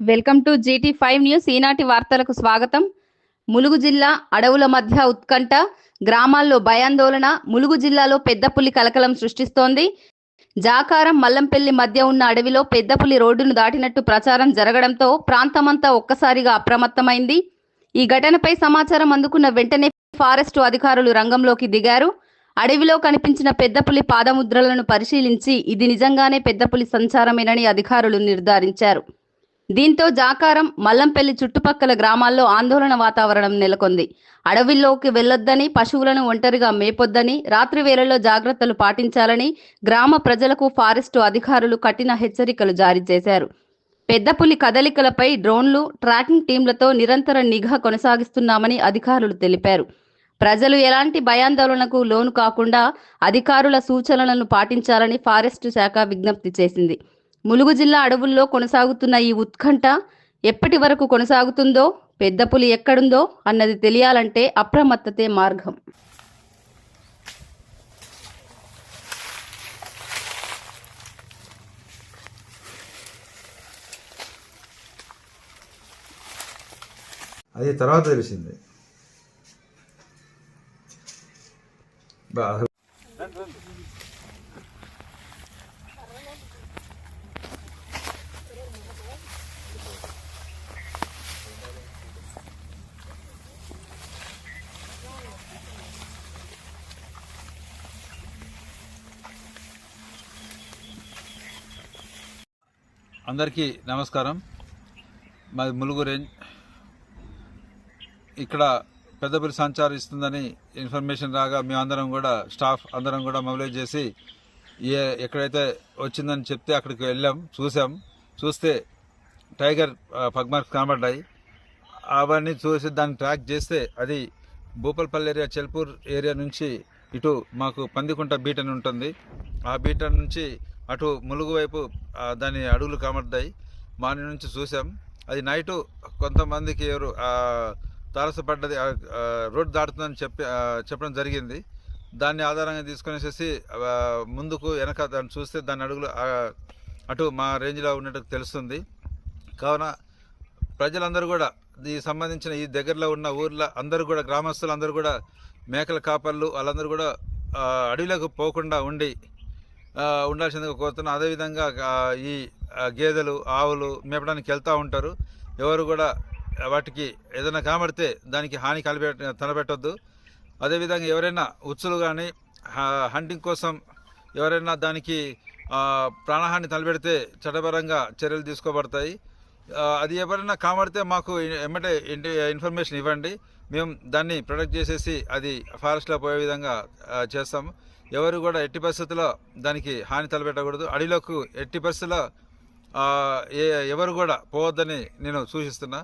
Welcome to GT five news. ఈనాటి వార్తలకు స్వాగతం. ములుగు జిల్లా అడవుల మధ్య ఉత్కంఠ గ్రామాల్లో భయాందోళన ములుగు జిల్లాలో పెద్దపులి కలకలం సృష్టిస్తోంది. జాకారం మల్లంపల్లి మధ్య ఉన్న అడవిలో పెద్దపులి రోడ్డును దాటినట్టు ప్రచారం జరగడంతో ప్రాంతమంతా ఒక్కసారిగా అప్రమత్తమైంది. ఈ ఘటనపై సమాచారం అందుకున్న వెంటనే ఫారెస్టు అధికారులు రంగంలోకి దిగారు. అడవిలో కనిపించిన పెద్దపులి పాదముద్రలను పరిశీలించి ఇది నిజంగానే పెద్దపులి సంచారమేనని అధికారులు నిర్ధారించారు. దీంతో జాకారం మల్లంపల్లి చుట్టుపక్కల గ్రామాల్లో ఆందోళన వాతావరణం నెలకొంది. అడవిలోకి వెళ్ళొద్దని పశువులను ఒంటరిగా మేపొద్దని రాత్రి వేళల్లో జాగ్రత్తలు పాటించాలని గ్రామ ప్రజలకు ఫారెస్టు అధికారులు కఠిన హెచ్చరికలు జారీ చేశారు. పెద్దపులి కదలికలపై డ్రోన్లు ట్రాకింగ్ టీంలతో నిరంతర నిఘా కొనసాగిస్తున్నామని అధికారులు తెలిపారు. ప్రజలు ఎలాంటి భయాందోళనకు లోను కాకుండా అధికారుల సూచనలను పాటించాలని ఫారెస్టు శాఖ విజ్ఞప్తి చేసింది. ములుగు జిల్లా అడవుల్లో కొనసాగుతున్న ఈ ఉత్కంఠ ఎప్పటి వరకు కొనసాగుతుందో పెద్ద పులి ఎక్కడుందో అన్నది తెలియాలంటే అప్రమత్తతే మార్గం. అది తర్వాత తెలిసింది. బా- అందరికీ నమస్కారం. మాది ములుగు రేంజ్. ఇక్కడ పెద్దపల్లి సంచారిస్తుందని ఇన్ఫర్మేషన్ రాగా మేమందరం కూడా స్టాఫ్ అందరం కూడా మొబిలైజ్ చేసి ఏ ఎక్కడైతే వచ్చిందని చెప్తే అక్కడికి వెళ్ళాం చూసాం. చూస్తే టైగర్ పగ్మార్క్స్ కనబడ్డాయి. అవన్నీ చూసి దాన్ని ట్రాక్ చేస్తే అది భూపల్పల్లి ఏరియా చెల్పూర్ ఏరియా నుంచి ఇటు మాకు పందికుంట బీటన్ ఉంటుంది. ఆ బీటన్ నుంచి అటు ములుగు వైపు దాని అడుగులు కమడ్డాయి మాని నుంచి చూసాం అది నైటు కొంతమందికి ఎవరు తారసపడ్డది రోడ్డు రోడ్ దాటుతుందని చెప్పి చెప్పడం జరిగింది. దాన్ని ఆధారంగా తీసుకునేసేసి ముందుకు వెనక దాన్ని చూస్తే దాని అడుగులు అటు మా రేంజ్లో ఉన్నట్టు తెలుస్తుంది. కావున ప్రజలందరూ కూడా ఈ సంబంధించిన ఈ దగ్గరలో ఉన్న ఊర్లో అందరూ కూడా గ్రామస్తులు అందరూ కూడా మేకల కాపర్లు వాళ్ళందరూ కూడా అడవిలోకి పోకుండా ఉండి ఉండాల్సిందిగా కోరుతున్నాను అదేవిధంగా ఈ గేదెలు ఆవులు మేపడానికి వెళ్తూ ఉంటారు. ఎవరు కూడా వాటికి ఏదైనా కనబడితే దానికి హాని కలిపె తలపెట్టొద్దు. అదేవిధంగా ఎవరైనా ఉచ్చులు కానీ హంటింగ్ కోసం ఎవరైనా దానికి ప్రాణహాని తలపెడితే చట్టపరంగా చర్యలు తీసుకోబడతాయి. అది ఎవరైనా కామడితే మాకు ఎమ్మటే ఇంటి ఇన్ఫర్మేషన్ ఇవ్వండి. మేము దాన్ని ప్రొటెక్ట్ చేసేసి అది ఫారెస్ట్లో పోయే విధంగా చేస్తాము. ఎవరు కూడా ఎట్టి పరిస్థితుల్లో దానికి హాని తలపెట్టకూడదు. అడవిలోకి ఎట్టి పరిస్థితుల్లో ఏ ఎవరు కూడా పోవద్దని నేను సూచిస్తున్నా.